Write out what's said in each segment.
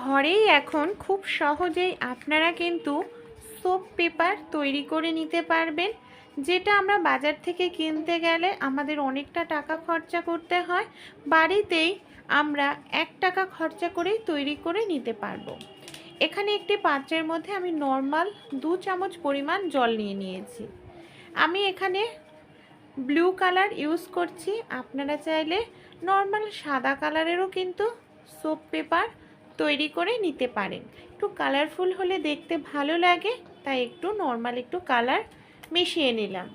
ঘরেই এখন খুব সহজেই আপনারা কিন্তু সোপ পেপার তৈরি করে নিতে পারবেন, যেটা আমরা বাজার থেকে কিনতে গেলে আমাদের অনেকটা টাকা খরচা করতে হয়। বাড়িতেই আমরা এক টাকা খরচা করেই তৈরি করে নিতে পারব। এখানে একটি পাত্রের মধ্যে আমি নর্মাল দু চামচ পরিমাণ জল নিয়ে নিয়েছি। আমি এখানে ব্লু কালার ইউজ করছি। আপনারা চাইলে নর্মাল সাদা কালারেরও কিন্তু সোপ পেপার তৈরি করে নিতে পারেন। একটু কালারফুল হলে দেখতে ভালো লাগে, তাই একটু নর্মাল একটু কালার মিশিয়ে নিলাম।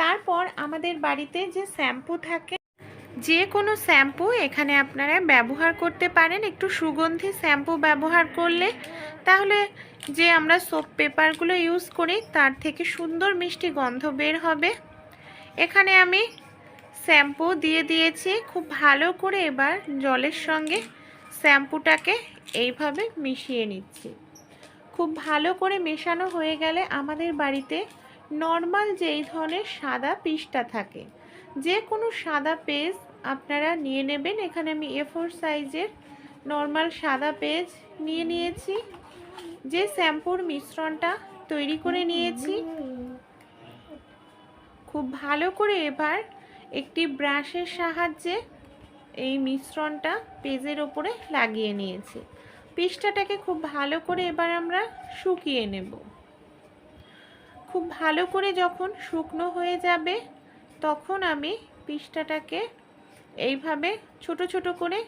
তারপর আমাদের বাড়িতে যে শ্যাম্পু থাকে, যে কোনো শ্যাম্পু এখানে আপনারা ব্যবহার করতে পারেন। একটু সুগন্ধি শ্যাম্পু ব্যবহার করলে তাহলে যে আমরা সোপ পেপারগুলো ইউজ করি, তার থেকে সুন্দর মিষ্টি গন্ধ বের হবে। এখানে আমি শ্যাম্পু দিয়ে দিয়েছি। খুব ভালো করে এবার জলের সঙ্গে শ্যাম্পুটাকে এইভাবে মিশিয়ে নিচ্ছি। খুব ভালো করে মেশানো হয়ে গেলে আমাদের বাড়িতে নর্মাল যেই ধরনের সাদা পিসটা থাকে যে কোনো সাদা পেজ আপনারা নিয়ে নেবেন। এখানে আমি এ ফোর সাইজের নর্মাল সাদা পেজ নিয়ে নিয়েছি, যে শ্যাম্পুর মিশ্রণটা তৈরি করে নিয়েছি। খুব ভালো করে এবার একটি ব্রাশের সাহায্যে এই মিশ্রণটা পেজের ওপরে লাগিয়ে নিয়েছি। পিষ্ঠাটাকে খুব ভালো করে এবার আমরা শুকিয়ে নেব। খুব ভালো করে যখন শুকনো হয়ে যাবে, তখন আমি পিষ্ঠাটাকে এইভাবে ছোট ছোট করে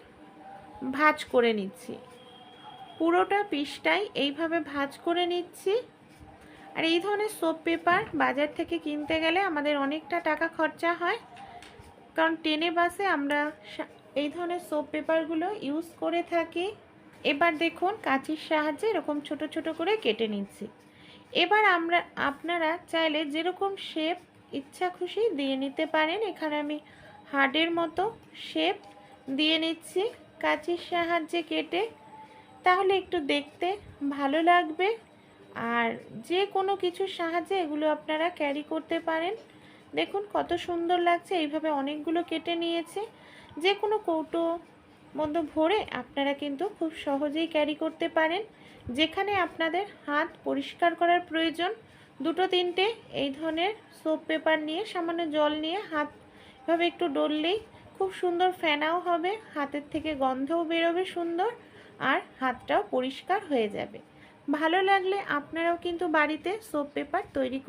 ভাজ করে নিচ্ছি। পুরোটা পিসটাই এইভাবে ভাজ করে নিচ্ছি। আর এই ধরনের সোপ পেপার বাজার থেকে কিনতে গেলে আমাদের অনেকটা টাকা খরচা হয়। কারণ টেনে বাসে আমরা এই ধরনের সোপ পেপারগুলো ইউজ করে থাকি। এবার দেখুন কাঁচির সাহায্যে এরকম ছোট ছোট করে কেটে নিচ্ছি। এবার আমরা, আপনারা চাইলে যেরকম শেপ ইচ্ছা খুশি দিয়ে নিতে পারেন। এখানে আমি হার্ডের মতো শেপ দিয়ে নিচ্ছি কাঁচির সাহায্যে কেটে। তাহলে একটু দেখতে ভালো লাগবে। আর যে কোনো কিছুর সাহায্যে এগুলো আপনারা ক্যারি করতে পারেন। দেখুন কত সুন্দর লাগছে, এইভাবে অনেকগুলো কেটে নিয়েছে। যে কোনো কৌটো মধ্যে ভরে আপনারা কিন্তু খুব সহজেই ক্যারি করতে পারেন। যেখানে আপনাদের হাত পরিষ্কার করার প্রয়োজন, দুটো তিনটে এই ধরনের সোপ পেপার নিয়ে, সামান্য জল নিয়ে হাত এভাবে একটু ডললেই খুব সুন্দর ফেনাও হবে, হাতের থেকে গন্ধও বেরোবে সুন্দর আর হাতটাও পরিষ্কার হয়ে যাবে। ভালো লাগলে আপনারাও কিন্তু বাড়িতে সোপ পেপার তৈরি